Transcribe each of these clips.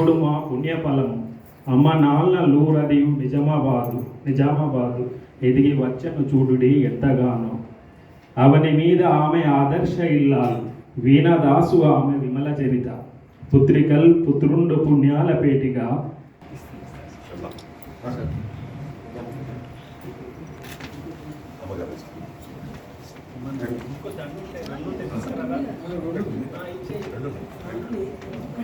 ఇప్పుడు మా పుణ్యఫలము. అమ్మ నాన్న లూరదియు నిజామాబాదు నిజామాబాదు ఎదిగి వచ్చను చూడుడి ఎంతగానో. అవని మీద ఆమె ఆదర్శ ఇల్లాలు వీణదాసు ఆమె విమల చరిత. పుత్రికల్ పుత్రుండు పుణ్యాల పేటిగా. ఇప్పుడు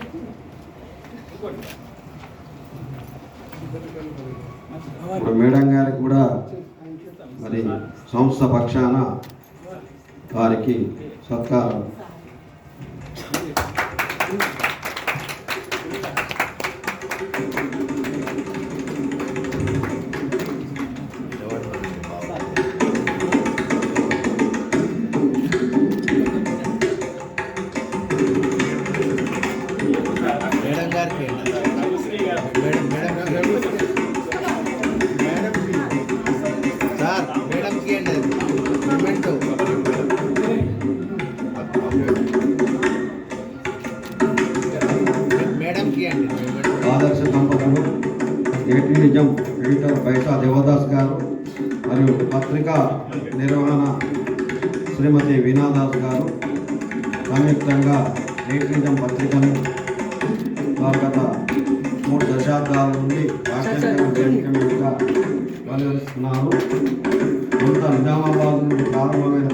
మేడం గారికి కూడా మరి సంస్థ పక్షాన వారికి సత్కారం. గారికి మేడం మేడం సార్ మేడంకి అండి అది. మూమెంట్ మేడంకి అండి ఆదర్శ దంపతులు ఏటి నిజం ఎడిటర్ బైసా దేవదాస్ గారు మరియు పత్రికా నిర్వహణ శ్రీమతి వీణాదాస్ గారు సంయుక్తంగా ఏటి నిజం పత్రికను వారు గత మూడు దశాబ్దాల నుండి రాష్ట్రీయ వేదిక మీదుగా కొంత నిజామాబాద్ నుండి ప్రారంభమైన